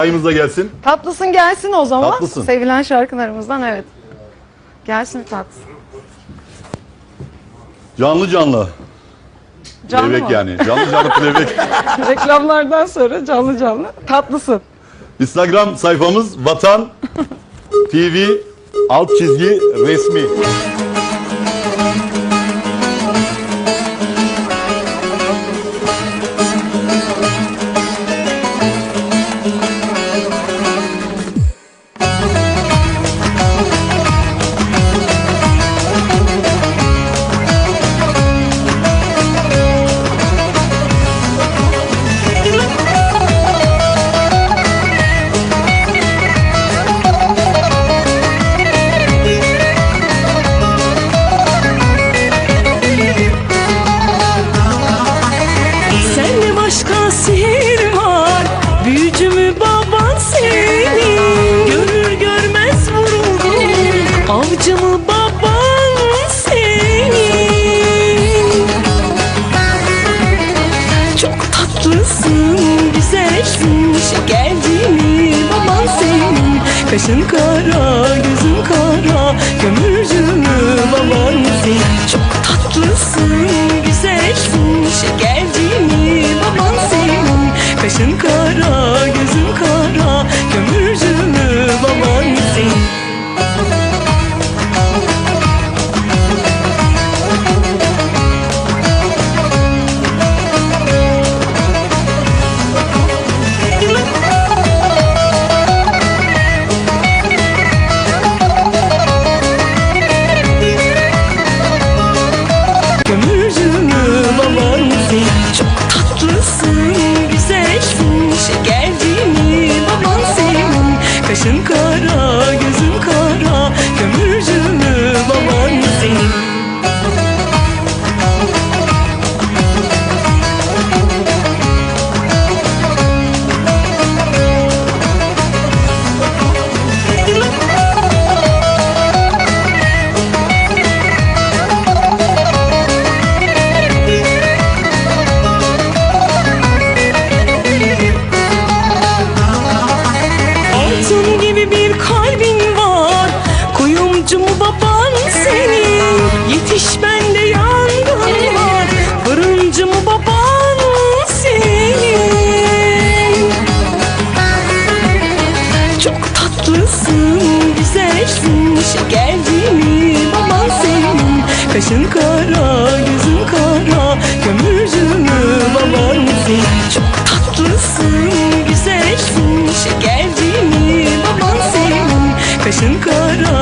Ayımız da gelsin. Tatlısın gelsin o zaman. Tatlısın. Sevilen şarkılarımızdan evet. Gelsin tatlısın. Canlı canlı. Canlı playback mı? yani. Canlı canlı playback. Reklamlardan sonra canlı canlı. Tatlısın. Instagram sayfamız Vatan TV alt çizgi resmi. Avcı mı baban senin. Çok tatlısın Güzelsin. Şekerci mi baban senin. Kaşın kara gözün kara. Kömürcü mü baban senin. Çok tatlısın Güzelsin. Şekerci mi baban senin. Kaşın kara Kaşın kara tatlısın Güzelsin Şekerci mi baban senin? Kaşın kara gözün kara Kömürcü mü baban senin Çok tatlısın Güzelsin Şekerci mi baban senin? Kaşın kara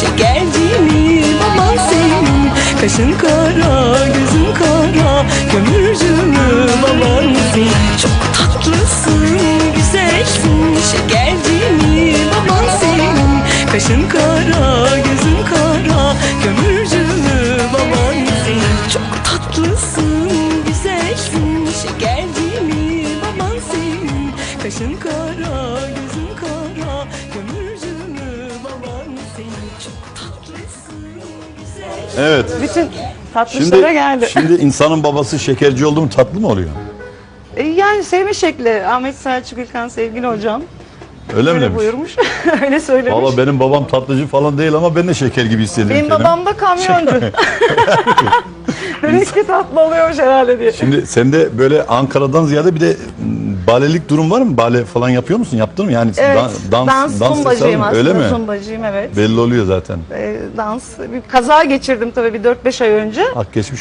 güzelsin Şekerci mi baban senin. Kaşın kara, gözün kara Kömürcü mü baban senin Çok tatlısın, güzelsin Şekerci mi baban senin. Kaşın kara, gözün kara Kömürcü mü baban senin Çok tatlısın, güzelsin Şekerci mi baban senin. Kaşın kara Evet. Bütün tatlışlara Şimdi, geldi. şimdi insanın babası şekerci oldu mu tatlı mı oluyor? E, yani sevme şekli Ahmet Selçuk İlkan sevgili hocam. Öyle mi Öyle demiş? buyurmuş. Öyle söylemiş. Valla benim babam tatlıcı falan değil ama ben de şeker gibi hissediyorum Benim kendimi. babam da kamyoncu. Demiş ki tatlı oluyormuş herhalde diye. Şimdi sende böyle Ankara'dan ziyade bir de m, balelik durum var mı? Bale falan yapıyor musun? Yaptın mı? Yani Evet, dan- dans, dans zumbacıyım aslında. Öyle mi? Zumbacıyım evet. Belli oluyor zaten. E, dans. Bir kaza geçirdim tabii bir 4-5 ay önce. Ak geçmiş